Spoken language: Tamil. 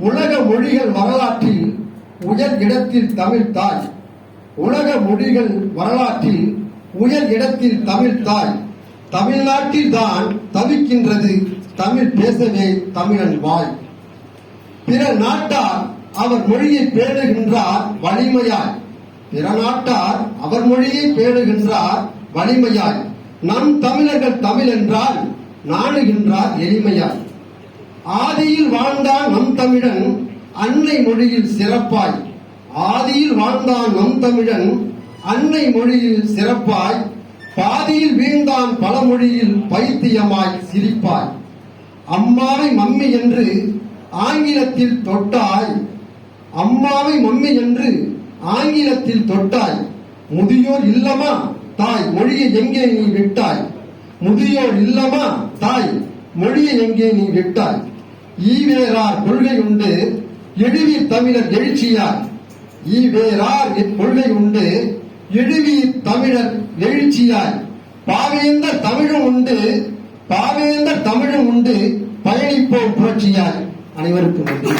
உலக மொழிகள் வரலாற்றில் உயர் இடத்தில் தமிழ் தாய். உலக மொழிகள் வரலாற்றில் உயர் இடத்தில் தமிழ் தாய். தமிழ்நாட்டில் தான் தவிக்கின்றது தமிழ் பேசவே தமிழன் வாய். பிற நாட்டார் அவர் மொழியை பேணுகின்றார் வலிமையாய். பிற நாட்டார் அவர் மொழியை பேணுகின்றார் வலிமையாய். நம் தமிழர்கள் தமிழ் என்றால் நாணுகின்றார் எளிமையாய். ஆதியில் வாழ்ந்தான் நம் தமிழன் அன்னை மொழியில் சிறப்பாய். ஆதியில் வாழ்ந்தான் நம் தமிழன் அன்னை மொழியில் சிறப்பாய். பாதியில் வீழ்ந்தான் பல மொழியில் பைத்தியமாய் சிரிப்பாய். அம்மாவை மம்மி என்று ஆங்கிலத்தில் தொட்டாய். அம்மாவை மம்மி என்று ஆங்கிலத்தில் தொட்டாய். முதியோர் இல்லமா தாய்? மொழியை எங்கே நீ விட்டாய்? முதியோர் இல்லமா தாய்? மொழியை எங்கே நீ விட்டாய்? ஈவேரார் கொள்கை உண்டு எழுவி தமிழர் எழுச்சியார் ஈவேரார் கொள்கை உண்டு எழுவி தமிழர் எழுச்சியாய். பாவேந்தர் தமிழும் உண்டு பாவேந்தர் தமிழும் உண்டு பயணிப்போம் புரட்சியாய். அனைவருக்கும் நன்றி.